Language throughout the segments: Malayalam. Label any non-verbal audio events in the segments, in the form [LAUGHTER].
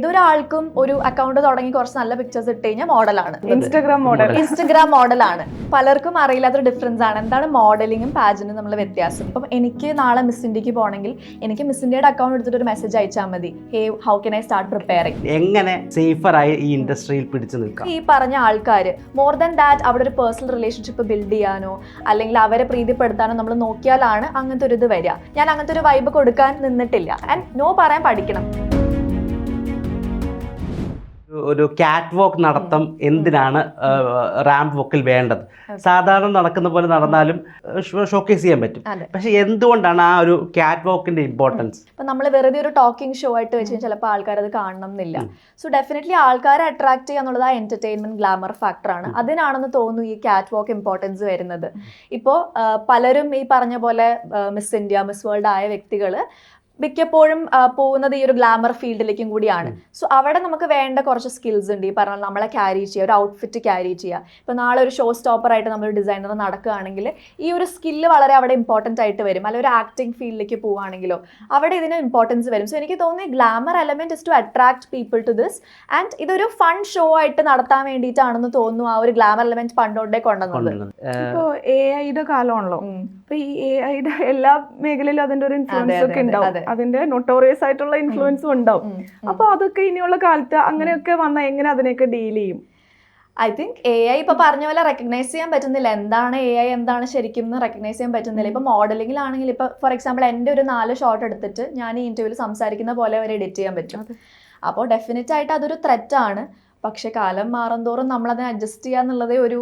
ഏതൊരാൾക്കും ഒരു അക്കൗണ്ട് തുടങ്ങി കുറച്ച് നല്ല പിക്ചേഴ്സ് ഇട്ട് കഴിഞ്ഞാൽ മോഡലാണ് ഇൻസ്റ്റാഗ്രാം മോഡൽ ഇൻസ്റ്റാഗ്രാം മോഡലാണ് പലർക്കും അറിയില്ലാത്തൊരു ഡിഫറൻസ് ആണ്. എന്താണ് മോഡലിങ്ങും പാജിനും നമ്മൾ വ്യത്യാസം. ഇപ്പം എനിക്ക് നാളെ മിസ് ഇന്ത്യയ്ക്ക് പോകണമെങ്കിൽ എനിക്ക് മിസ് ഇന്ത്യയുടെ അക്കൗണ്ട് എടുത്തിട്ട് ഒരു മെസ്സേജ് അയച്ചാൽ മതി. Hey how can I start preparing എങ്ങനെ സേഫറായി ഈ ഇൻഡസ്ട്രിയിൽ പിടിച്ചു നിൽക്കാം? ഈ പറഞ്ഞ ആൾക്കാർ മോർ ദാൻ ദാറ്റ് അവിടെ ഒരു പേഴ്സണൽ റിലേഷൻഷിപ്പ് ബിൽഡ് ചെയ്യാനോ അല്ലെങ്കിൽ അവരെ പ്രീതിപ്പെടുത്താനോ നമ്മൾ നോക്കിയാലാണ് അങ്ങനത്തെ ഒരു ഇത് വരിക. ഞാൻ അങ്ങനത്തെ ഒരു വൈബ് കൊടുക്കാൻ നിന്നിട്ടില്ല. ആൻഡ് നോ പറയാൻ പഠിക്കണം. ഒരു- കാറ്റ് വോക്ക് നടത്തം എന്തിനാണ് റാമ്പ് വോക്കിൽ വേണ്ടത്? സാധാരണ നടക്കുന്ന പോലെ നടന്നാലും ഷോക്കേസ് ചെയ്യാൻ പറ്റും. പക്ഷെ എന്തുകൊണ്ടാണ് ആ ഒരു കാറ്റ് വോക്കിന്റെ ഇമ്പോർട്ടൻസ് ഇപ്പൊ നമ്മൾ വെറുതെ ഒരു ടോക്കിംഗ് ഷോ ആയിട്ട് വെച്ച് ചിലപ്പോൾ ആൾക്കാർ അത് കാണണം എന്നില്ല സോ ഡെഫിനറ്റ്ലി ആൾക്കാരെ അട്രാക്ട് ചെയ്യുക എന്നുള്ളത് ആ എന്റർടൈൻമെന്റ് ഗ്ലാമർ ഫാക്ടറാണ് അതിനാണെന്ന് തോന്നുന്നു ഈ കാറ്റ് വോക്ക് ഇമ്പോർട്ടൻസ് വരുന്നത്. ഇപ്പോൾ പലരും ഈ പറഞ്ഞ പോലെ മിസ് ഇന്ത്യ മിസ് വേൾഡ് ആയ വ്യക്തികൾ മിക്കപ്പോഴും പോകുന്നത് ഈ ഒരു ഗ്ലാമർ ഫീൽഡിലേക്കും കൂടിയാണ്. സോ അവിടെ നമുക്ക് വേണ്ട കുറച്ച് സ്കിൽസ് ഉണ്ട്. ഈ പറഞ്ഞ നമ്മളെ ക്യാരി ചെയ്യുക ഒരു ഔട്ട്ഫിറ്റ് ക്യാരി ചെയ്യുക. ഇപ്പോൾ നാളെ ഒരു ഷോ സ്റ്റോപ്പർ ആയിട്ട് നമ്മൾ ഡിസൈനർ നടക്കുകയാണെങ്കിൽ ഈ ഒരു സ്കില്ല് വളരെ അവിടെ ഇമ്പോർട്ടന്റ് ആയിട്ട് വരും. അല്ലെങ്കിൽ ഒരു ആക്ടിങ് ഫീൽഡിലേക്ക് പോവുകയാണെങ്കിലോ അവിടെ ഇതിന് ഇമ്പോർട്ടൻസ് വരും. സോ എനിക്ക് തോന്നി glamour element is to attract people to this and ഇതൊരു ഫൺ ഷോ ആയിട്ട് നടത്താൻ വേണ്ടിയിട്ടാണെന്ന് തോന്നുന്നു ആ ഒരു ഗ്ലാമർ എലമെന്റ് പണ്ടോട്ടേ കൊണ്ടുവന്നത്. ഇപ്പോൾ എ ഐയുടെ കാലമാണല്ലോ. അപ്പോൾ ഈ എ ഐയുടെ എല്ലാ മേഖലയിലും അതിന്റെ ഒരു ഇൻഫ്ലുവൻസ് ഒക്കെ ഉണ്ടാവും. അതിന്റെ നൊട്ടോറിയസ് ആയിട്ടുള്ള ഇൻഫ്ലുവൻസും ഉണ്ടാവും. ഉം, ഉം. അപ്പൊ അതൊക്കെ ഇനിയുള്ള കാലത്ത് അങ്ങനെയൊക്കെ വന്നാൽ എങ്ങനെ അതിനെയൊക്കെ ഡീൽ ചെയ്യും? ഐ തിങ്ക് എ ഐ ഇപ്പൊ പറഞ്ഞ പോലെ റെക്കഗ്നൈസ് ചെയ്യാൻ പറ്റുന്നില്ല. എന്താണ് എ ഐ എന്താണ് ശരിക്കും എന്ന് റെക്കഗ്നൈസ് ചെയ്യാൻ പറ്റുന്നില്ല. ഇപ്പൊ മോഡലിംഗിലാണെങ്കിൽ ഇപ്പൊ ഫോർ എക്സാമ്പിൾ എന്റെ ഒരു നാല് ഷോട്ട് എടുത്തിട്ട് ഞാൻ ഈ ഇന്റർവ്യൂവിൽ സംസാരിക്കുന്ന പോലെ അവരെ എഡിറ്റ് ചെയ്യാൻ പറ്റും. അപ്പോൾ ഡെഫിനറ്റ് ആയിട്ട് അതൊരു ത്രെറ്റ് ആണ്. പക്ഷെ കാലം മാറുന്തോറും നമ്മൾ അതിനെ അഡ്ജസ്റ്റ് ചെയ്യാന്നുള്ളതേ ഒരു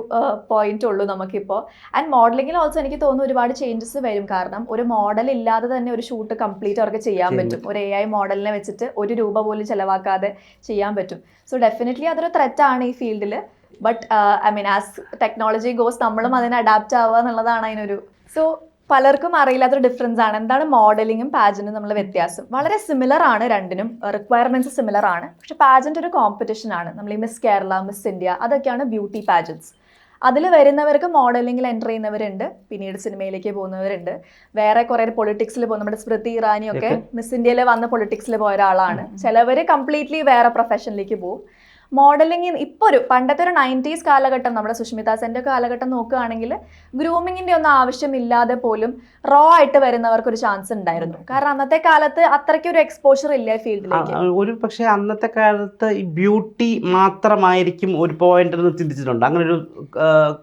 പോയിന്റ് ഉള്ളൂ നമുക്കിപ്പോൾ ആൻഡ് മോഡലിംഗിൽ ഓൾസോ എനിക്ക് തോന്നുന്നു ഒരുപാട് ചേഞ്ചസ് വരും. കാരണം ഒരു മോഡൽ ഇല്ലാതെ തന്നെ ഒരു ഷൂട്ട് കംപ്ലീറ്റ് അവർക്ക് ചെയ്യാൻ ചെയ്യാൻ പറ്റും. ഒരു എ ഐ മോഡലിനെ വെച്ചിട്ട് ഒരു രൂപ പോലും ചിലവാക്കാതെ ചെയ്യാൻ പറ്റും. സോ ഡെഫിനറ്റ്ലി അതൊരു ത്രെറ്റ് ആണ് ഈ ഫീൽഡിൽ but I mean as technology goes നമ്മളും അതിനെ അഡാപ്റ്റ് ആവുക എന്നുള്ളതാണ് അതിനൊരു സോ പലർക്കും അറിയില്ലാത്തൊരു ഡിഫറൻസ് ആണ്. എന്താണ് മോഡലിങ്ങും പാജന്റും തമ്മിലുള്ള വ്യത്യാസം? വളരെ സിമിലർ ആണ് രണ്ടിനും. റിക്വയർമെന്റ്സ് സിമിലർ ആണ്. പക്ഷെ പാജന്റ് ഒരു കോമ്പറ്റീഷൻ ആണ്. നമ്മൾ ഈ മിസ് കേരള മിസ് ഇന്ത്യ അതൊക്കെയാണ് ബ്യൂട്ടി പാജൻസ് അതിൽ വരുന്നവർക്ക് മോഡലിംഗിൽ എന്റർ ചെയ്യുന്നവരുണ്ട്. പിന്നീട് സിനിമയിലേക്ക് പോകുന്നവരുണ്ട്. വേറെ കുറേ പൊളിറ്റിക്സിൽ പോകുന്ന നമ്മുടെ സ്മൃതി ഇറാനിയൊക്കെ മിസ് ഇന്ത്യയിൽ വന്ന് പൊളിറ്റിക്സിൽ പോയ ഒരാളാണ്. ചിലവർ കംപ്ലീറ്റ്ലി വേറെ പ്രൊഫഷനിലേക്ക് പോകും. മോഡലിംഗ് ഇപ്പോൾ ഒരു പണ്ടത്തെ ഒരു നയന്റീസ് കാലഘട്ടം നമ്മുടെ സുഷ്മിത സെന്റെ കാലഘട്ടം നോക്കുകയാണെങ്കിൽ ഗ്രൂമിങ്ങിന്റെ ഒന്നും ആവശ്യമില്ലാതെ പോലും റോ ആയിട്ട് വരുന്നവർക്ക് ഒരു ചാൻസ് ഉണ്ടായിരുന്നു. കാരണം അന്നത്തെ കാലത്ത് അത്രയ്ക്ക് ഒരു എക്സ്പോഷർ ഇല്ല ഫീൽഡിലേക്ക് ഒരു പക്ഷേ അന്നത്തെ കാലത്ത് ഈ ബ്യൂട്ടി മാത്രമായിരിക്കും ഒരു പോയിന്റ് എന്ന് ചിന്തിച്ചിട്ടുണ്ട്. അങ്ങനെ ഒരു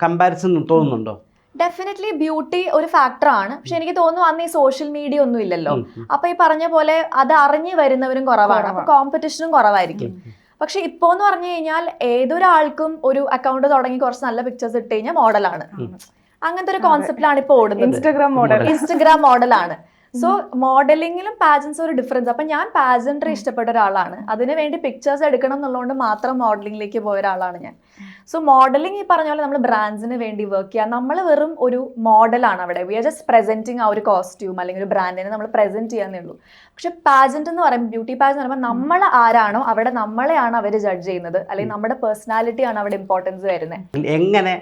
കമ്പാരിസൺ തോന്നുന്നുണ്ടോ? ഡെഫിനറ്റ്ലി ബ്യൂട്ടി ഒരു ഫാക്ടറാണ് ആണ്. പക്ഷെ എനിക്ക് തോന്നുന്നു അന്ന് ഈ സോഷ്യൽ മീഡിയ ഒന്നും ഇല്ലല്ലോ. അപ്പൊ ഈ പറഞ്ഞ പോലെ അത് അറിഞ്ഞു വരുന്നവരും കുറവാണ്. അപ്പൊ കോമ്പറ്റീഷനും കുറവായിരിക്കും. പക്ഷെ ഇപ്പോ എന്ന് പറഞ്ഞു കഴിഞ്ഞാൽ ഏതൊരാൾക്കും ഒരു അക്കൗണ്ട് തുടങ്ങി കുറച്ച് നല്ല പിക്ചേഴ്സ് ഇട്ട് കഴിഞ്ഞാൽ മോഡലാണ് അങ്ങനത്തെ ഒരു കോൺസെപ്റ്റിലാണ് ഇപ്പൊ ഓടുന്നത്. ഇൻസ്റ്റാഗ്രാം മോഡൽ ഇൻസ്റ്റഗ്രാം മോഡലാണ് സോ മോഡലിംഗിലും പാജൻസ് ഒരു ഡിഫറൻസ് അപ്പൊ ഞാൻ പാജൻട്രി ഇഷ്ടപ്പെട്ട ഒരാളാണ്. അതിനു വേണ്ടി പിക്ചേഴ്സ് എടുക്കണം എന്നുള്ളതുകൊണ്ട് മാത്രം മോഡലിംഗിലേക്ക് പോയ ഒരാളാണ് ഞാൻ. സോ മോഡലിംഗ് ഈ പറഞ്ഞ പോലെ നമ്മൾ ബ്രാൻഡ്സിന് വേണ്ടി വർക്ക് ചെയ്യുക നമ്മൾ വെറും ഒരു മോഡലാണ് അവിടെ. വി ആർ ജസ്റ്റ് പ്രസന്റിങ് ആ ഒരു കോസ്റ്റ്യൂം അല്ലെങ്കിൽ ഒരു ബ്രാൻഡിനെ നമ്മൾ പ്രസന്റ് ചെയ്യാന്നേ ഉള്ളൂ. പക്ഷെ പാജന്റ് എന്ന് പറയുമ്പോൾ ബ്യൂട്ടി പാജ് എന്ന് പറയുമ്പോൾ നമ്മൾ ആരാണോ അവിടെ നമ്മളെയാണ് അവർ ജഡ്ജ് ചെയ്യുന്നത്. അല്ലെങ്കിൽ നമ്മുടെ പേഴ്സണാലിറ്റിയാണ് അവിടെ ഇമ്പോർട്ടൻസ് വരുന്നത് എങ്ങനെ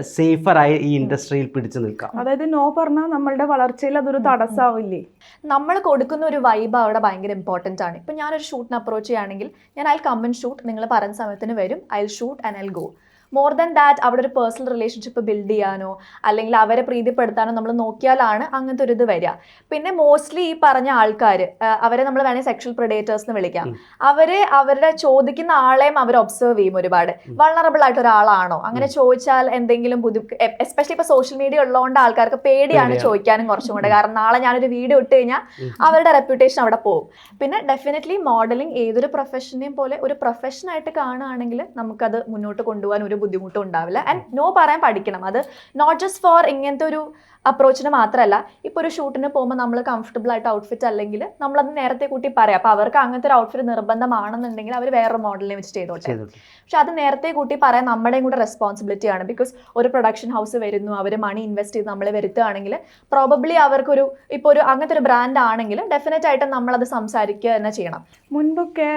സേഫറായി ഈ ഇൻഡസ്ട്രിയിൽ പിടിച്ചു നിൽക്കാം. അതായത് നോ പറഞ്ഞാൽ നമ്മളുടെ വളർച്ചയിൽ അതൊരു തടസ്സാവില്ലേ? നമ്മൾ കൊടുക്കുന്ന ഒരു വൈബ് അവിടെ ഭയങ്കര ഇമ്പോർട്ടന്റ് ആണ്. ഇപ്പം ഞാനൊരു ഷൂട്ടിന് അപ്രോച്ച് ചെയ്യുകയാണെങ്കിൽ ഞാൻ ഐ കം ആൻഡ് ഷൂട്ട് നിങ്ങൾ പറഞ്ഞ സമയത്തിന് വരും I shoot and I go more than that അവിടെ ഒരു പേഴ്സണൽ റിലേഷൻഷിപ്പ് ബിൽഡ് ചെയ്യാനോ അല്ലെങ്കിൽ അവരെ പ്രീതിപ്പെടുത്താനോ നമ്മൾ നോക്കിയാലാണ് അങ്ങനത്തെ ഒരു ഇത് വരിക. പിന്നെ മോസ്റ്റ്ലി ഈ പറഞ്ഞ ആൾക്കാർ അവരെ നമ്മൾ വേണമെങ്കിൽ സെക്ഷൽ പ്രിഡേറ്റേഴ്സ് എന്ന് വിളിക്കാം. അവർ അവരുടെ ചോദിക്കുന്ന ആളെയും അവർ ഒബ്സർവ് ചെയ്യും ഒരുപാട്. വളറബിൾ ആയിട്ട് ഒരാളാണോ? അങ്ങനെ ചോദിച്ചാൽ എന്തെങ്കിലും ബുദ്ധി എസ്പെഷ്യലി ഇപ്പൊ സോഷ്യൽ മീഡിയ ഉള്ളതുകൊണ്ട് ആൾക്കാർക്ക് പേടിയാണ് പേടിയാണ്. ചോദിക്കാനും കുറച്ചും കൂടെ. കാരണം നാളെ ഞാനൊരു വീഡിയോ ഇട്ട് കഴിഞ്ഞാൽ അവരുടെ റെപ്യൂട്ടേഷൻ അവിടെ പോകും. പിന്നെ ഡെഫിനറ്റ്ലി മോഡലിംഗ് ഏതൊരു പ്രൊഫഷനെയും പോലെ ഒരു പ്രൊഫഷനായിട്ട് കാണുകയാണെങ്കിൽ നമുക്കത് മുന്നോട്ട് കൊണ്ടുപോകാൻ ഒരു ബുദ്ധിമുട്ടും ഉണ്ടാവില്ല. ആൻഡ് നോ പറയാൻ പഠിക്കണം. അത് നോട്ട് ജസ്റ്റ് ഫോർ ഇങ്ങനത്തെ ഒരു അപ്രോച്ചിന് മാത്രമല്ല ഇപ്പോൾ ഒരു ഷൂട്ടിന് പോകുമ്പോൾ നമ്മൾ കംഫർട്ടബിൾ ആയിട്ട് ഔട്ട്ഫിറ്റ് അല്ലെങ്കിൽ നമ്മളത് നേരത്തെ കൂട്ടി പറയാം. അപ്പോൾ അവർക്ക് അങ്ങനത്തെ ഒരു ഔട്ട്ഫിറ്റ് നിർബന്ധമാണെന്നുണ്ടെങ്കിൽ അവർ വേറൊരു മോഡലിനെ വെച്ച് ചെയ്തോട്ടെ. പക്ഷെ അത് നേരത്തെ കൂട്ടി പറയാൻ നമ്മുടെയും കൂടെ റെസ്പോൺസിബിലിറ്റി ആണ്. ബിക്കോസ് ഒരു പ്രൊഡക്ഷൻ ഹൗസ് വരുന്നു അവർ മണി ഇൻവെസ്റ്റ് ചെയ്ത് നമ്മളെ വരുത്തുകയാണെങ്കിൽ പ്രോബബ്ലി അവർക്കൊരു ഇപ്പോൾ ഒരു അങ്ങനത്തെ ഒരു ബ്രാൻഡ് ആണെങ്കിൽ ഡെഫിനറ്റ് ആയിട്ട് നമ്മളത് സംസാരിക്കുക തന്നെ ചെയ്യണം. മുൻപൊക്കെ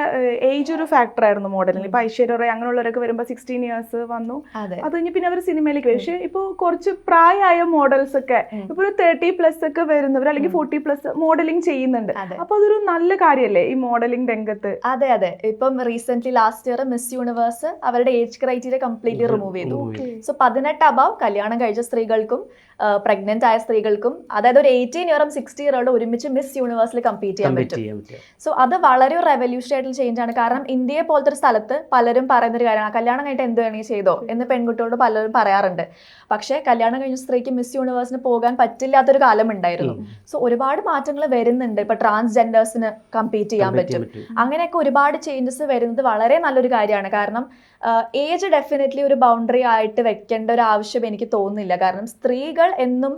ഏജ് ഒരു ഫാക്ടർ ആയിരുന്നു മോഡലിൽ ഇപ്പൊ ഐശ്വര്യ റോയ് അങ്ങനെയുള്ളവരൊക്കെ വരുമ്പോൾ സിക്സ്റ്റീൻ ഇയേഴ്സ് വന്നു. അതെ. അത് കഴിഞ്ഞ് പിന്നെ അവർ സിനിമയിലേക്ക് വരും. പക്ഷേ ഇപ്പോൾ കുറച്ച് പ്രായമായ മോഡൽസ് ഒക്കെ അല്ലെ. ഇപ്പൊ ഒരു തേർട്ടി പ്ലസ് ഒക്കെ വരുന്നവർ അല്ലെങ്കിൽ ഫോർട്ടി പ്ലസ് മോഡലിംഗ് ചെയ്യുന്നുണ്ട്. അപ്പൊ അതൊരു നല്ല കാര്യല്ലേ ഈ മോഡലിംഗ് രംഗത്ത്? അതെ അതെ. ഇപ്പം recent last year Miss Universe അവരുടെ ഏജ് ക്രൈറ്റീരിയ കംപ്ലീറ്റ്ലി റിമൂവ് ചെയ്തു. സോ പതിനെട്ട് അബവ് കല്യാണം കഴിച്ച സ്ത്രീകൾക്കും പ്രഗ്നന്റ് ആയ സ്ത്രീകൾക്കും അതായത് ഒരു എയ്റ്റീൻ ഇയറും സിക്സ്റ്റി ഇയറോട് ഒരുമിച്ച് മിസ് യൂണിവേഴ്സിൽ കമ്പീറ്റ് ചെയ്യാൻ പറ്റും. സോ അത് വളരെ റെവല്യൂഷൻ ആയിട്ടുള്ള ചേഞ്ച് ആണ്. കാരണം ഇന്ത്യയെ പോലത്തെ ഒരു സ്ഥലത്ത് പലരും പറയുന്ന ഒരു കാര്യമാണ് കല്യാണം കഴിഞ്ഞിട്ട് എന്ത് വേണമെങ്കിൽ ചെയ്തോ? എന്ന് പെൺകുട്ടികളോട് പലരും പറയാറുണ്ട്. പക്ഷേ കല്യാണം കഴിഞ്ഞ സ്ത്രീക്ക് മിസ് യൂണിവേഴ്സിന് പോകാൻ പറ്റില്ലാത്തൊരു കാലം ഉണ്ടായിരുന്നു സോ ഒരുപാട് മാറ്റങ്ങൾ വരുന്നുണ്ട്. ഇപ്പൊ ട്രാൻസ്ജെൻഡേഴ്സിന് കമ്പീറ്റ് ചെയ്യാൻ പറ്റും. അങ്ങനെയൊക്കെ ഒരുപാട് ചേഞ്ചസ് വരുന്നത് വളരെ നല്ലൊരു കാര്യമാണ്. കാരണം ഏജ് ഡെഫിനറ്റ്ലി ഒരു ബൗണ്ടറി ആയിട്ട് വെക്കേണ്ട ഒരു ആവശ്യം എനിക്ക് തോന്നുന്നില്ല. കാരണം സ്ത്രീകൾ എന്നും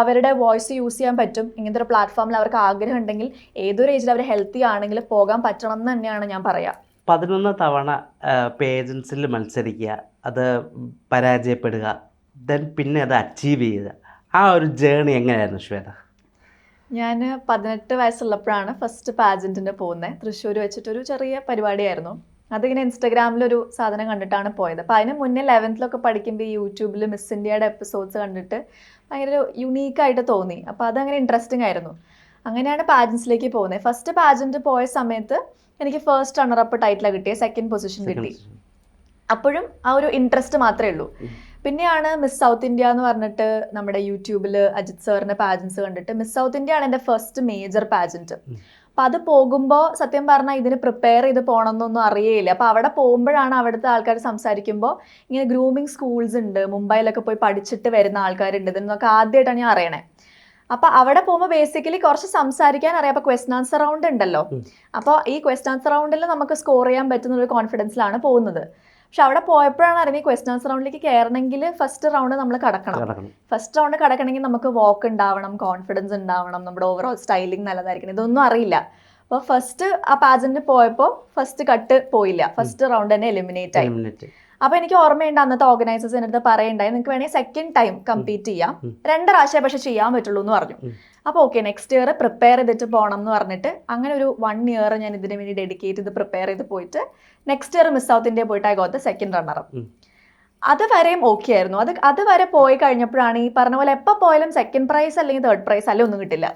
അവരുടെ വോയിസ് യൂസ് ചെയ്യാൻ പറ്റും. ഇങ്ങനത്തെ ഒരു പ്ലാറ്റ്ഫോമിൽ അവർക്ക് ആഗ്രഹം ഉണ്ടെങ്കിൽ ഏതൊരു ഏജിൽ അവർ ഹെൽത്തി ആണെങ്കിൽ പോകാൻ പറ്റണം എന്ന് തന്നെയാണ് ഞാൻ പറയാ. പതിനൊന്ന് തവണ പേജൻസിൽ മത്സരിക്കുക അത് പരാജയപ്പെടുക ദെൻ പിന്നെ അത് അച്ചീവ് ചെയ്യുക. ആ ഒരു ജേണി എങ്ങനെയായിരുന്നു ശ്വേത? ഞാൻ പതിനെട്ട് വയസ്സുള്ളപ്പോഴാണ് ഫസ്റ്റ് പാജന്റിന് പോകുന്നത് തൃശ്ശൂർ വെച്ചിട്ടൊരു ചെറിയ പരിപാടിയായിരുന്നു. അതിങ്ങനെ ഇൻസ്റ്റഗ്രാമിലൊരു സാധനം കണ്ടിട്ടാണ് പോയത്. അപ്പോൾ അതിന് മുന്നേ ലെവൻത്തിലൊക്കെ പഠിക്കുമ്പോൾ ഈ യൂട്യൂബിൽ മിസ് ഇന്ത്യയുടെ എപ്പിസോഡ്സ് കണ്ടിട്ട് ഭയങ്കര ഒരു യുണീക്കായിട്ട് തോന്നി. അപ്പോൾ അതങ്ങനെ ഇൻട്രസ്റ്റിംഗ് ആയിരുന്നു. അങ്ങനെയാണ് പാജൻസിലേക്ക് പോകുന്നത് ഫസ്റ്റ് പാജന്റ് പോയ സമയത്ത് എനിക്ക് ഫസ്റ്റ് റണ്ണറപ്പ് ടൈറ്റിലാണ് കിട്ടിയത് സെക്കൻഡ് പൊസിഷൻ കിട്ടി. അപ്പോഴും ആ ഒരു ഇൻട്രസ്റ്റ് മാത്രമേ ഉള്ളൂ. പിന്നെയാണ് മിസ് സൗത്ത് ഇന്ത്യ എന്ന് പറഞ്ഞിട്ട് നമ്മുടെ യൂട്യൂബിൽ അജിത് സാറിന്റെ പാജൻസ് കണ്ടിട്ട് മിസ് സൗത്ത് ഇന്ത്യ ആണ് എന്റെ ഫസ്റ്റ് മേജർ പാജന്റ് അപ്പം അത് പോകുമ്പോൾ സത്യം പറഞ്ഞാൽ ഇതിന് പ്രിപ്പയർ ചെയ്ത് പോകണമെന്നൊന്നും അറിയേയില്ല. അപ്പോൾ അവിടെ പോകുമ്പോഴാണ് അവിടുത്തെ ആൾക്കാർ സംസാരിക്കുമ്പോൾ ഇങ്ങനെ ഗ്രൂമിങ് സ്കൂൾസ് ഉണ്ട് മുംബൈയിലൊക്കെ പോയി പഠിച്ചിട്ട് വരുന്ന ആൾക്കാരുണ്ട് ഇതെന്നൊക്കെ ആദ്യമായിട്ടാണ് ഞാൻ അറിയണേ. അപ്പോൾ അവിടെ പോകുമ്പോൾ ബേസിക്കലി കുറച്ച് സംസാരിക്കാൻ അറിയാം. അപ്പൊ ക്വസ്റ്റൻ ആൻസർ റൗണ്ട് ഉണ്ടല്ലോ. അപ്പോൾ ഈ ക്വസ്റ്റൻ ആൻസർ റൗണ്ടിൽ നമുക്ക് സ്കോർ ചെയ്യാൻ പറ്റുന്ന ഒരു കോൺഫിഡൻസിലാണ് പോകുന്നത്. പക്ഷെ അവിടെ പോയപ്പോഴാണ് അറിയുന്നത് ക്വസ്റ്റൻ ആൻസർ റൗണ്ടിലേക്ക് കയറണമെങ്കിൽ ഫസ്റ്റ് റൗണ്ട് നമ്മൾ കടക്കണം. ഫസ്റ്റ് റൗണ്ട് കടക്കണമെങ്കിൽ നമുക്ക് വാക്ക് ഉണ്ടാവണം കോൺഫിഡൻസ് ഉണ്ടാവണം നമ്മുടെ ഓവറോൾ സ്റ്റൈലിംഗ് നല്ലതായിരിക്കണം. ഇതൊന്നും അറിയില്ല. അപ്പോൾ ഫസ്റ്റ് ആ പാജന്റ് പോയപ്പോൾ ഫസ്റ്റ് കട്ട് പോയില്ല. ഫസ്റ്റ് റൗണ്ട് തന്നെ എലിമിനേറ്റ് ആയി. അപ്പൊ എനിക്ക് ഓർമ്മയുണ്ട് അന്നത്തെ ഓർഗനൈസേഴ്സ് എന്റെ അടുത്ത് പറയണ്ടായി. നിങ്ങൾക്ക് വേണമെങ്കിൽ സെക്കൻഡ് ടൈം കമ്പീറ്റ് ചെയ്യാം. രണ്ട് പ്രാവശ്യം പക്ഷെ ചെയ്യാൻ പറ്റുള്ളൂ എന്ന് പറഞ്ഞു. അപ്പോൾ ഓക്കെ നെക്സ്റ്റ് ഇയർ പ്രിപ്പയർ ചെയ്തിട്ട് പോകണം എന്ന് പറഞ്ഞിട്ട് അങ്ങനെ ഒരു വൺ ഇയർ ഞാൻ ഇതിന് വേണ്ടി ഡെഡിക്കേറ്റ് ചെയ്ത് പ്രിപ്പയർ ചെയ്ത് പോയിട്ട് next year Miss South India പോയിട്ട് I got the second runner ഉം. അത് വരെയും ഓക്കെ ആയിരുന്നു. അത് അത് വരെ പോയി കഴിഞ്ഞപ്പോഴാണ് ഈ പറഞ്ഞ പോലെ എപ്പോൾ പോയാലും സെക്കൻഡ് പ്രൈസ് അല്ലെങ്കിൽ തേർഡ് പ്രൈസ് അല്ലെങ്കിൽ ഒന്നും കിട്ടില്ല.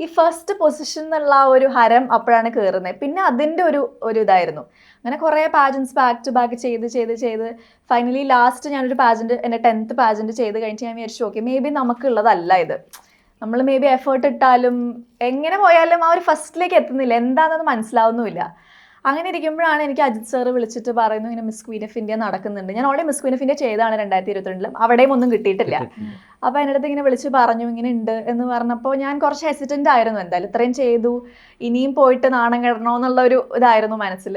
ഈ ഫസ്റ്റ് പൊസിഷൻ എന്നുള്ള ഒരു ഹരം അപ്പോഴാണ് കയറുന്നത് പിന്നെ അതിന്റെ ഒരു ഒരു ഇതായിരുന്നു. അങ്ങനെ കുറേ പാജൻസ് ബാക്ക് ടു ബാക്ക് ചെയ്ത് ചെയ്ത് ചെയ്ത് ഫൈനലി ലാസ്റ്റ് ഞാനൊരു പാജന്റ് എന്റെ ടെൻത്ത് പാജന്റ് ചെയ്ത് കഴിഞ്ഞിട്ട് ഞാൻ വിചാരിച്ചു ഓക്കെ മേ ബി നമുക്കുള്ളതല്ല ഇത്. നമ്മൾ മേ ബി എഫേർട്ട് ഇട്ടാലും എങ്ങനെ പോയാലും ആ ഒരു ഫസ്റ്റിലേക്ക് എത്തുന്നില്ല. എന്താണെന്ന് മനസ്സിലാവുന്നുമില്ല. അങ്ങനെ ഇരിക്കുമ്പോഴാണ് എനിക്ക് അജിത് സാറ് വിളിച്ചിട്ട് പറയുന്നു ഇങ്ങനെ മിസ് ക്വീൻ ഓഫ് ഇന്ത്യ നടക്കുന്നുണ്ട്. ഞാൻ already Miss Queen of India ചെയ്താണ് രണ്ടായിരത്തി ഇരുപത്തിരണ്ടിലും അവിടെയും ഒന്നും കിട്ടിയിട്ടില്ല. അപ്പോൾ എന്റെ അടുത്ത് ഇങ്ങനെ വിളിച്ച് പറഞ്ഞു ഇങ്ങനെ ഉണ്ട് എന്ന് പറഞ്ഞപ്പോൾ ഞാൻ കുറച്ച് ഹെസിറ്റന്റ് ആയിരുന്നു. എന്തായാലും ഇത്രയും ചെയ്തു. ഇനിയും പോയിട്ട് നാണം കിടണമെന്നുള്ള ഒരു ഇതായിരുന്നു മനസ്സിൽ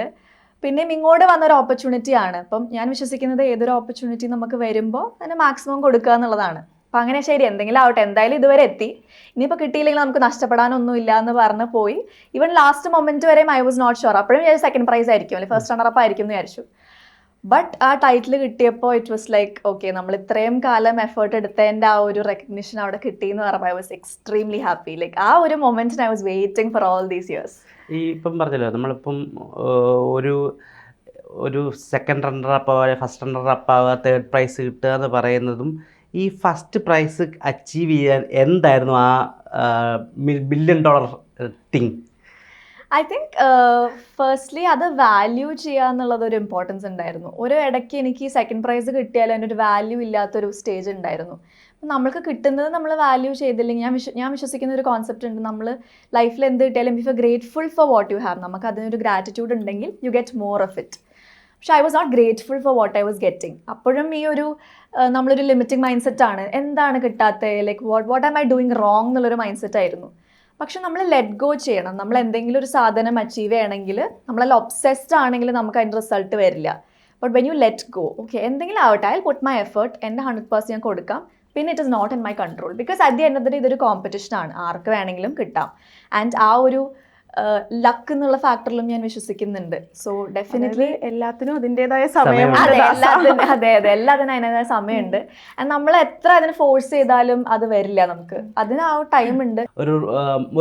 പിന്നെയും ഇങ്ങോട്ട് വന്ന ഒരു ഓപ്പർച്യൂണിറ്റി ആണ്. അപ്പം ഞാൻ വിശ്വസിക്കുന്നത് ഏതൊരു ഓപ്പർച്യൂണിറ്റി നമുക്ക് വരുമ്പോൾ അതിന് മാക്സിമം കൊടുക്കുക എന്നുള്ളതാണ്. അപ്പം അങ്ങനെ ശരി എന്തെങ്കിലും ആവട്ടെ. എന്തായാലും ഇതുവരെ എത്തി. ഇനിയിപ്പോൾ കിട്ടിയില്ലെങ്കിൽ നമുക്ക് നഷ്ടപ്പെടാനൊന്നും ഇല്ല എന്ന് പറഞ്ഞ് പോയി. ഈവൻ ലാസ്റ്റ് മൊമെന്റ് വരെയും ഐ വാസ് നോട്ട് ഷുവർ അപ്പോഴും ഞാൻ സെക്കൻഡ് പ്രൈസ് ആയിരിക്കും അല്ലെങ്കിൽ ഫസ്റ്റ് റണ്ണർ അപ്പ് ആയിരിക്കും എന്ന് വിചാരിച്ചു. ബട്ട് ആ ടൈറ്റിൽ കിട്ടിയപ്പോൾ ഇറ്റ് വാസ് ലൈക്ക് ഓക്കെ നമ്മൾ ഇത്രയും കാലം എഫേർട്ട് എടുത്തതിന്റെ ആ ഒരു റെക്കഗ്നിഷൻ അവിടെ കിട്ടി എന്ന് പറയുമ്പോൾ I was extremely happy like ആ ഒരു moment I was waiting for all these years ഈ ഇപ്പം പറഞ്ഞല്ലോ നമ്മളിപ്പം ഒരു ഒരു സെക്കൻഡ് റണ്ണർ അപ്പ് ആവുക ഫസ്റ്റ് റണ്ണർ അപ്പ് ആവുക തേർഡ് പ്രൈസ് കിട്ടുക എന്ന് പറയുന്നതും ഈ ഫസ്റ്റ് പ്രൈസ് അച്ചീവ് ചെയ്യാൻ എന്തായിരുന്നു ആ billion dollar thing I think firstly അത് വാല്യൂ ചെയ്യുക എന്നുള്ളത് ഒരു ഇമ്പോർട്ടൻസ് ഉണ്ടായിരുന്നു. ഒരു ഇടയ്ക്ക് എനിക്ക് സെക്കൻഡ് പ്രൈസ് കിട്ടിയാലും അതിനൊരു വാല്യൂ ഇല്ലാത്തൊരു സ്റ്റേജ് ഉണ്ടായിരുന്നു. നമ്മൾക്ക് കിട്ടുന്നത് നമ്മൾ വാല്യൂ ചെയ്തില്ലെങ്കിൽ ഞാൻ വിശ്വ ഞാൻ വിശ്വസിക്കുന്ന ഒരു കോൺസെപ്റ്റ് ഉണ്ട്. നമ്മൾ ലൈഫിൽ എന്ത് കിട്ടിയാലും if a grateful for what you have നമുക്ക് അതിനൊരു ഗ്രാറ്റിറ്റ്യൂഡ് ഉണ്ടെങ്കിൽ you get more of it പക്ഷെ I was not grateful for what I was getting അപ്പോഴും ഈ ഒരു നമ്മളൊരു ലിമിറ്റിംഗ് മൈൻഡ് സെറ്റ് ആണ്. എന്താണ് കിട്ടാത്തത് like what what am I doing wrong mindset set ആയിരുന്നു. പക്ഷെ നമ്മൾ ലെറ്റ് ഗോ ചെയ്യണം. നമ്മൾ എന്തെങ്കിലും ഒരു സാധനം അച്ചീവ് ചെയ്യണമെങ്കിൽ നമ്മളെല്ലാം ഒബ്സെസ്ഡ് ആണെങ്കിൽ നമുക്ക് അതിന്റെ റിസൾട്ട് വരില്ല. But when you let go okay എന്തെങ്കിലും ആവട്ടെ ഐ പുട്ട് മൈ എഫേർട്ട് എന്റെ ഹൺഡ്രഡ് പേഴ്സന്റ് ഞാൻ കൊടുക്കാം. പിന്നെ it is not in my control because at the end ഇതൊരു കോമ്പറ്റീഷൻ ആണ്. ആർക്ക് വേണമെങ്കിലും കിട്ടാം. ആൻഡ് ആ ഒരു ലക്ക് എന്നുള്ള ഫാക്ടറിലും ഞാൻ വിശ്വസിക്കുന്നുണ്ട്. സോ ഡെഫിനറ്റ്ലി എല്ലാത്തിനും അതിന്റെതായ സമയമുണ്ട്. അതെ എല്ലാത്തിനും അതെ അതെ എല്ലാത്തിനും അതിന്റെതായ സമയമുണ്ട്. നമ്മൾ എത്ര അതിനെ ഫോഴ്സ് ചെയ്താലും അത് വരില്ല നമുക്ക്. അതിന് ആ ടൈം ഉണ്ട്. ഒരു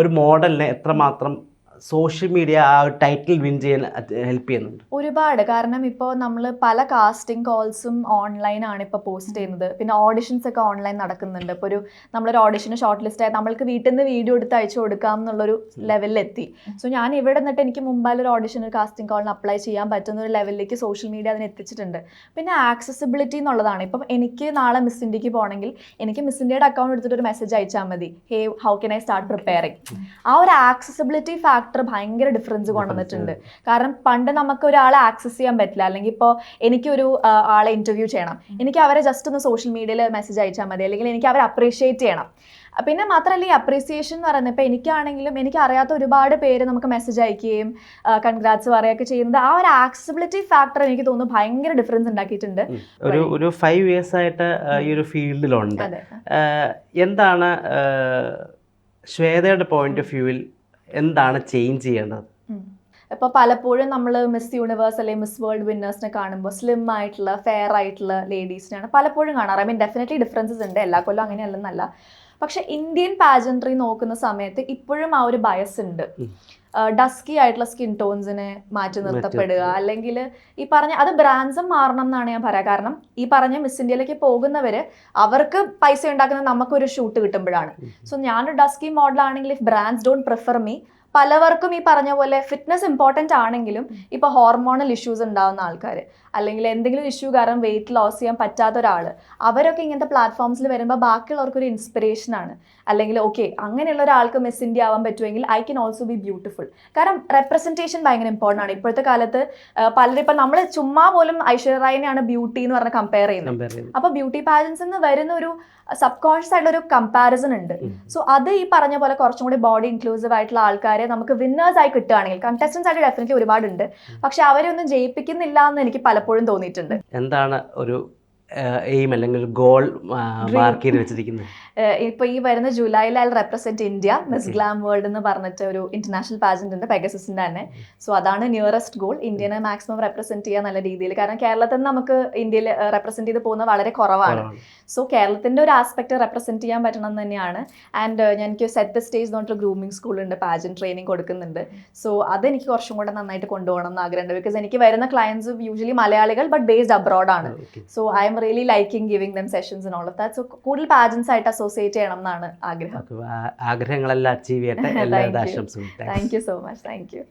ഒരു മോഡലിനെ എത്രമാത്രം സോഷ്യൽ മീഡിയ ആ ടൈറ്റിൽ വിൻ ചെയ്യാൻ ഹെൽപ്പ് ചെയ്യുന്നുണ്ട്. ഒരുപാട്. കാരണം ഇപ്പോൾ നമ്മൾ പല കാസ്റ്റിംഗ് കോൾസും ഓൺലൈനാണ് ഇപ്പോൾ പോസ്റ്റ് ചെയ്യുന്നത്. പിന്നെ ഓഡിഷൻസ് ഒക്കെ ഓൺലൈൻ നടക്കുന്നുണ്ട്. ഇപ്പോൾ ഒരു നമ്മളൊരു ഓഡിഷന് ഷോർട്ട് ലിസ്റ്റ് ആയി നമ്മൾക്ക് വീട്ടിൽ നിന്ന് വീഡിയോ എടുത്ത് അയച്ചു കൊടുക്കാം എന്നുള്ളൊരു ലെവലിലെത്തി സോ ഞാൻ ഇവിടെ നിന്നിട്ട് എനിക്ക് മുമ്പാൽ ഒരു ഓഡിഷൻ ഒരു കാസ്റ്റിംഗ് കോളിന് അപ്ലൈ ചെയ്യാൻ പറ്റുന്ന ഒരു ലെവലിലേക്ക് സോഷ്യൽ മീഡിയ അതിന് എത്തിച്ചിട്ടുണ്ട്. പിന്നെ ആക്സസിബിലിറ്റി എന്നുള്ളതാണ്. ഇപ്പം എനിക്ക് നാളെ മിസ് ഇന്ത്യയ്ക്ക് പോകണമെങ്കിൽ എനിക്ക് മിസ് ഇന്ത്യയുടെ അക്കൗണ്ട് എടുത്തിട്ട് ഒരു മെസ്സേജ് അയച്ചാൽ മതി. Hey how can I start preparing ആ ഒരു ആക്സസിബിലിറ്റി ഫാക്ടർ ഭയങ്കര ഡിഫറൻസ് കൊണ്ടുവന്നിട്ടുണ്ട്. കാരണം പണ്ട് നമുക്ക് ഒരാളെ ആക്സസ് ചെയ്യാൻ പറ്റില്ല. അല്ലെങ്കിൽ ഇപ്പോൾ എനിക്കൊരു ആളെ ഇന്റർവ്യൂ ചെയ്യണം. എനിക്ക് അവരെ ജസ്റ്റ് ഒന്ന് സോഷ്യൽ മീഡിയയിൽ മെസ്സേജ് അയച്ചാൽ മതി. അല്ലെങ്കിൽ എനിക്ക് അവരെ അപ്രീഷിയേറ്റ് ചെയ്യണം. പിന്നെ മാത്രമല്ല ഈ അപ്രീസിയേഷൻ എന്ന് പറയുന്നത് ഇപ്പോൾ എനിക്കാണെങ്കിലും എനിക്ക് അറിയാത്ത ഒരുപാട് പേര് നമുക്ക് മെസ്സേജ് അയക്കുകയും കൺഗ്രാറ്റ്സ് പറയുകയൊക്കെ ചെയ്യുന്നത് ആ ഒരു ആക്സിബിലിറ്റി ഫാക്ടർ എനിക്ക് തോന്നുന്നു ഭയങ്കര ഡിഫറൻസ് ഉണ്ടാക്കിയിട്ടുണ്ട്. ഒരു ഒരു ഫൈവ് ഇയേഴ്സ് ആയിട്ട് ഈ ഒരു ഫീൽഡിലുണ്ട് എന്താണ് ശ്വേതയുടെ പോയിന്റ് ഓഫ് വ്യൂവിൽ എന്താണ് ചേഞ്ച് ചെയ്യേണ്ടത്? ഇപ്പോൾ പലപ്പോഴും നമ്മൾ മിസ് യൂണിവേഴ്സ് അല്ലെങ്കിൽ മിസ് വേൾഡ് വിന്നേഴ്സിനെ കാണുമ്പോൾ സ്ലിം ആയിട്ടുള്ള ഫെയർ ആയിട്ടുള്ള ലേഡീസിനെയാണ് പലപ്പോഴും കാണാറ്. ഐ മീൻ ഡെഫിനറ്റ്ലി ഡിഫറൻസസ് ഉണ്ട്. എല്ലാ കൊല്ലം അങ്ങനെയല്ലെന്നല്ല. പക്ഷെ ഇന്ത്യൻ പാജൻട്രി നോക്കുന്ന സമയത്ത് ഇപ്പോഴും ആ ഒരു ബയസ് ഉണ്ട്. ഡസ്കി ആയിട്ടുള്ള സ്കിൻ ടോൺസിനെ മാറ്റി നിർത്തപ്പെടുക. അല്ലെങ്കിൽ ഈ പറഞ്ഞ അത് ബ്രാൻഡ്സും മാറണം എന്നാണ് ഞാൻ പറയാം. കാരണം ഈ പറഞ്ഞ മിസ് ഇന്ത്യയിലേക്ക് പോകുന്നവര് അവർക്ക് പൈസ ഉണ്ടാക്കുന്ന നമുക്കൊരു ഷൂട്ട് കിട്ടുമ്പോഴാണ്. സോ ഞാനൊരു dusky മോഡലാണെങ്കിൽ if brands don't prefer me പലവർക്കും ഈ പറഞ്ഞ പോലെ ഫിറ്റ്നസ് ഇമ്പോർട്ടന്റ് ആണെങ്കിലും ഇപ്പോൾ ഹോർമോണൽ ഇഷ്യൂസ് ഉണ്ടാകുന്ന ആൾക്കാർ അല്ലെങ്കിൽ എന്തെങ്കിലും ഇഷ്യൂ കാരണം വെയിറ്റ് ലോസ് ചെയ്യാൻ പറ്റാത്ത ഒരാൾ അവരൊക്കെ ഇങ്ങനത്തെ പ്ലാറ്റ്ഫോംസിൽ വരുമ്പോൾ ബാക്കിയുള്ളവർക്കൊരു ഇൻസ്പിറേഷൻ ആണ്. അല്ലെങ്കിൽ ഓക്കെ അങ്ങനെയുള്ള ഒരാൾക്ക് മിസ് ഇന്ത്യ ആവാൻ പറ്റുമെങ്കിൽ I can also be beautiful കാരണം റെപ്രസെന്റേഷൻ ഭയങ്കര ഇമ്പോർട്ടന്റ് ആണ്. ഇപ്പോഴത്തെ കാലത്ത് പലരും ഇപ്പം നമ്മൾ ചുമ്മാ പോലും ഐശ്വര്യ ആണ് ബ്യൂട്ടി എന്ന് പറഞ്ഞ് കമ്പയർ ചെയ്യുന്നത്. അപ്പോൾ അപ്പൊ ബ്യൂട്ടി പാജൻസ് എന്ന് വരുന്ന ഒരു സബ് കോൺഷ്യസ് ആയിട്ടുള്ള ഒരു കമ്പാരിസൺ ഉണ്ട്. സോ അത് ഈ പറഞ്ഞ പോലെ കുറച്ചും കൂടി ബോഡി ഇൻക്ലൂസീവ് ആയിട്ടുള്ള ആൾക്കാരെ നമുക്ക് വിന്നേഴ്സ് ആയി കിട്ടുകയാണെങ്കിൽ കണ്ടസ്റ്റൻസ് ആയിട്ട് ഡെഫിനറ്റ്ലി ഒരുപാടുണ്ട്. പക്ഷെ അവരെ ഒന്നും ജയിപ്പിക്കുന്നില്ല എന്ന് എനിക്ക് പലപ്പോഴും തോന്നിയിട്ടുണ്ട്. എന്താണ് ഒരു എയിം അല്ലെങ്കിൽ ഗോൾ മാർക്ക് ചെയ്ത് വെച്ചിരിക്കുന്നത്? ഏഹ് ഇപ്പൊ ഈ വരുന്ന ജൂലൈയിൽ അയാൾ represent India Miss Glam World എന്ന് പറഞ്ഞിട്ട് ഒരു ഇന്റർനാഷണൽ പാജന്റ് ഉണ്ട് പെഗസസിന്റെ തന്നെ. സോ അതാണ് നിയറസ്റ്റ് ഗോൾ ഇന്ത്യനെ മാക്സിമം റെപ്രസെന്റ് ചെയ്യാൻ നല്ല രീതിയിൽ. കാരണം കേരളത്തിൽ നമുക്ക് ഇന്ത്യയിൽ റെപ്രസെന്റ് ചെയ്ത് പോകുന്നത് വളരെ കുറവാണ്. സോ കേരളത്തിന്റെ ഒരു ആസ്പെക്ട് റെപ്രസെന്റ് ചെയ്യാൻ പറ്റണം തന്നെയാണ്. ആൻഡ് ഞാൻ എനിക്ക് സെറ്റ് ദ സ്റ്റേജ് എന്ന് പറഞ്ഞിട്ട് ഗ്രൂമിംഗ് സ്കൂളുണ്ട് പാജൻ ട്രെയിനിങ് കൊടുക്കുന്നുണ്ട്. സോ അതെനിക്ക് കുറച്ചും കൂടെ നന്നായിട്ട് കൊണ്ടുപോകണം എന്ന് ആഗ്രഹമുണ്ട്. ബിക്കോസ് എനിക്ക് വരുന്ന ക്ലയൻസ് യൂഷ്വലി മലയാളികൾ ബട്ട് ബേസ്ഡ് അബ്രോഡ് ആണ്. So I am really liking giving them sessions in all of that so കൂടുതൽ പാജൻസ് ആയിട്ട് അസോസിയേറ്റ് ചെയ്യണം എന്നാണ് ആഗ്രഹം. ആഗ്രഹങ്ങളെല്ലാം അച്ചീവ് ചെയ്യട്ടെ. [LAUGHS] എല്ലാ. ആശംസകളും. Thank you so much thank you